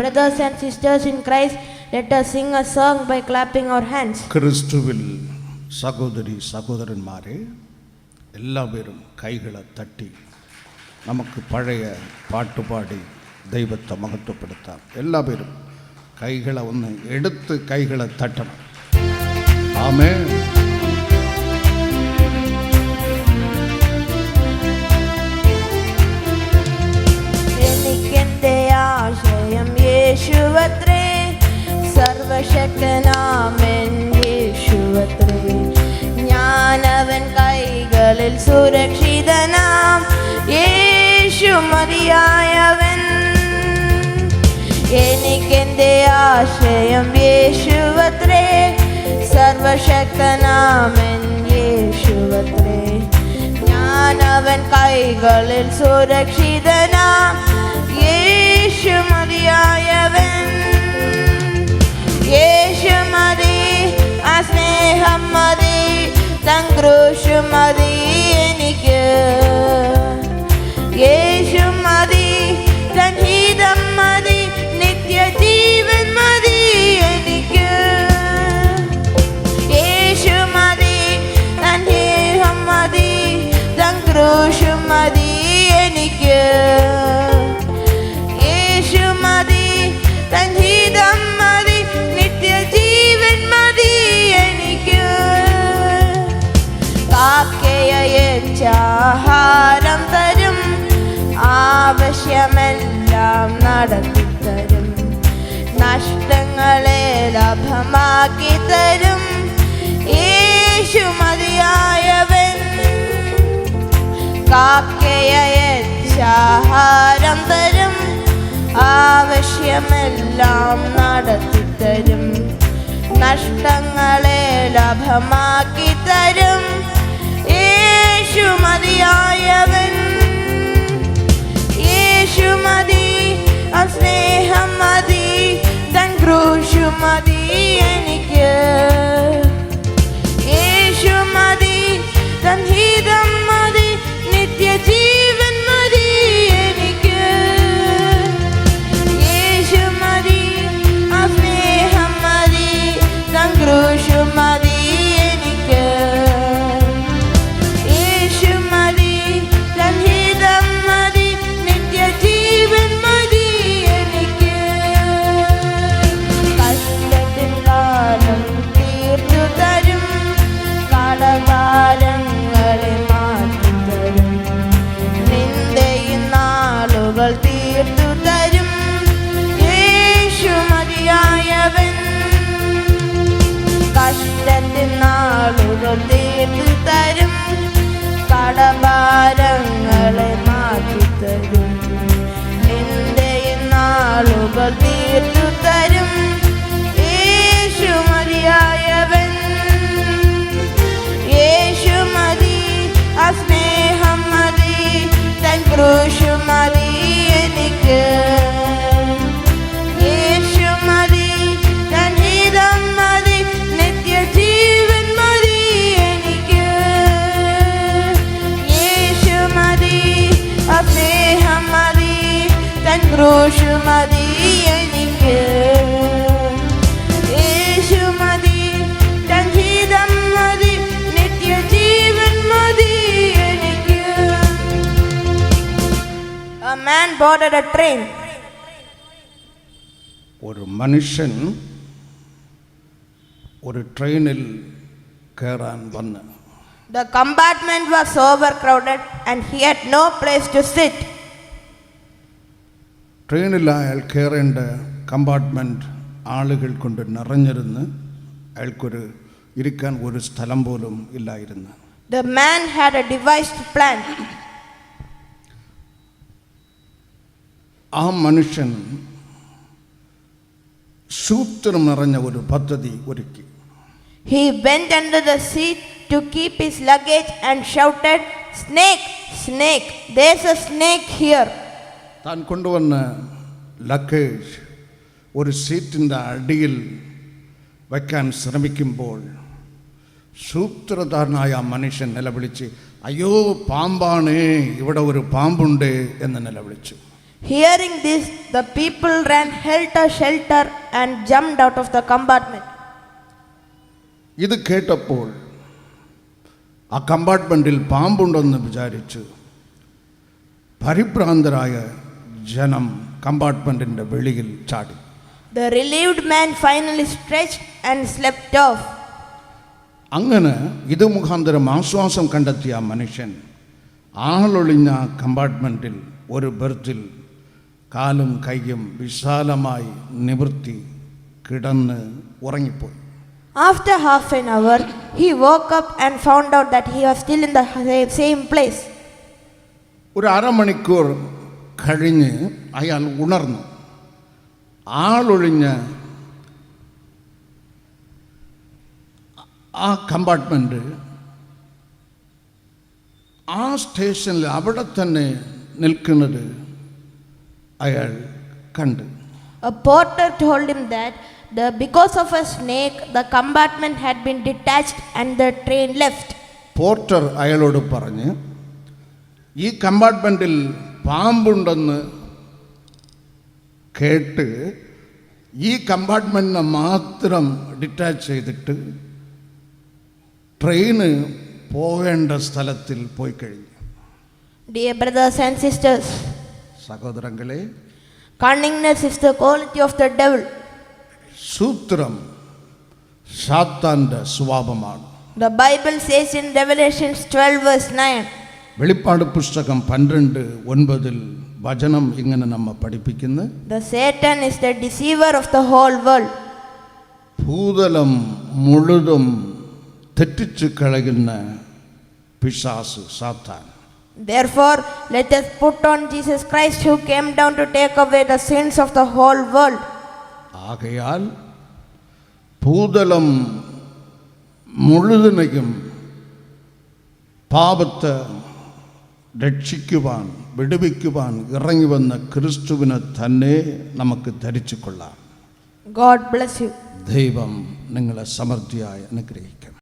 brothers and sisters in Christ, let us sing a song by clapping our hands. கிறிஸ்துவில் சகோதரி சகோதரன்மாரே எல்லா பேரும் கைகளை தட்டி நமக்கு பழைய பாட்டு பாடி தெய்வத்தை மகத்துவப்படுத்தார். எல்லா பேரும் கைகளை ஒன்று எடுத்து கைகளை தட்டணும். ஆமே സുരക്ഷിതനാം. യേശു മതിയായവൻ. എനിക്കെന്റെ ആശയം യേശുവത്രേ. സർവശക്തനാമൻ യേശുവത്രേ. ഞാൻ അവൻ കൈകളിൽ സുരക്ഷിതനാം. യേശു മതിയായവൻ. യേശു തങ്ക്രൂശു മതി എനിക്ക്. യേശു ലാഭമാക്കി തരും. യേശു മതിയായവൻ. കാക്കയച്ചാഹാരം തരും. ആവശ്യമെല്ലാം നടത്തിത്തരും നഷ്ടങ്ങളെ ലാഭമാക്കി തരും. യേശു മതിയായവൻ. യേശു മതി. നാളുകൾ തീർത്തു തരും. യേശു മതിയായവൻ. കഷ്ടത്തിൻ നാളുകൾ തീർത്തു തരും. കടഭാരങ്ങളെ മാറ്റിത്തരും. നിന്റെ നാളുകൾ തീർത്തു തരും. A man boarded a train. ஒரு மனுஷன் ஒரு ட்ரெயினில் கேரான் பண்ண The compartment was overcrowded and he had no place to sit. ട്രെയിനിൽ അയാൾ കയറേണ്ട കമ്പാർട്ട്മെന്റ് ആളുകൾ കൊണ്ട് നിറഞ്ഞിരുന്ന് അയാൾക്കൊരു ഇരിക്കാൻ ഒരു സ്ഥലം പോലും ഇല്ലായിരുന്നു The man had a devised plan. ആ മനുഷ്യൻ സൂത്രം നിറഞ്ഞ ഒരു പദ്ധതി ഒരുക്കി He bent under the seat to keep his luggage and shouted, Snake, snake, there's a snake here. താൻ കൊണ്ടുവന്ന ലക്കേജ് ഒരു സീറ്റിന്റെ അടിയിൽ വയ്ക്കാൻ ശ്രമിക്കുമ്പോൾ സൂത്രധാരനായ ആ മനുഷ്യൻ നിലവിളിച്ച് അയ്യോ പാമ്പാണ് ഇവിടെ ഒരു പാമ്പുണ്ട് എന്ന് നിലവിളിച്ചു Hearing this, the people ran ഹെൽട്ടർ shelter and jumped out of the compartment. ഇത് കേട്ടപ്പോൾ ആ കമ്പാർട്ട്മെന്റിൽ പാമ്പുണ്ടെന്ന് വിചാരിച്ച് പരിഭ്രാന്തരായ ജനം കമ്പാർട്ട്മെന്റിന്റെ വെളിയിൽ ചാടി The relieved man finally stretched and slept off. അങ്ങനെ ഇത് മുഖാന്തരം ആശ്വാസം കണ്ടെത്തിയ മനുഷ്യൻ ആളൊളിഞ്ഞ കമ്പാർട്ട്മെന്റിൽ ഒരു ബെർത്തിൽ കാലും കൈയും വിശാലമായി നിവൃത്തി കിടന്ന് ഉറങ്ങിപ്പോയി After half an hour, he woke up and found out that he was still in the same same place. ഒരു അരമണിക്കൂർ കഴിഞ്ഞ് അയാൾ ഉണർന്നു ആളൊഴിഞ്ഞ് ആ കമ്പാർട്ട്മെന്റ് ആ സ്റ്റേഷനിൽ അവിടെ തന്നെ നിൽക്കുന്നത് അയാൾ കണ്ട് A porter told him that the, because of a snake, the compartment had been detached and the train left. Porter അയാളോട് പറഞ്ഞ് ഈ കമ്പാർട്ട്മെന്റിൽ പാമ്പുണ്ടെന്ന് കേട്ട് ഈ കമ്പാർട്ട്മെന്റിനെ മാത്രം ഡിറ്റാച്ച് ചെയ്തിട്ട് ട്രെയിന് പോകേണ്ട സ്ഥലത്തിൽ പോയി കഴിഞ്ഞു. ഡിയർ ബ്രദേഴ്സ് ആൻഡ് സിസ്റ്റേഴ്സ് സഹോദരങ്ങളെ cunningness is the quality of the devil സൂത്രം സാത്താന്റെ സ്വഭാവമാണ്. The Bible says in Revelations 12 verse 9 വെളിപ്പാട് പുസ്തകം പന്ത്രണ്ട് ഒൻപതിൽ വചനം ഇങ്ങനെ നമ്മ പഠിപ്പിക്കുന്നു the Satan is the deceiver of the whole world. ഭൂതലം മുഴുതും തെറ്റിച്ച് കളയുന്ന പിശാസ് സാത്താൻ Therefore, let us put on Jesus Christ who came down to take away the sins of the whole world. ആകയാൽ ഭൂതലം മുഴുവനെയും പാപത്തെ രക്ഷിക്കുവാൻ വിടുവിക്കുവാൻ ഇറങ്ങി വന്ന ക്രിസ്തുവിനെ തന്നെ നമുക്ക് ധരിച്ചു കൊള്ളാം you. ദൈവം നിങ്ങളെ സമൃദ്ധിയായി അനുഗ്രഹിക്കണം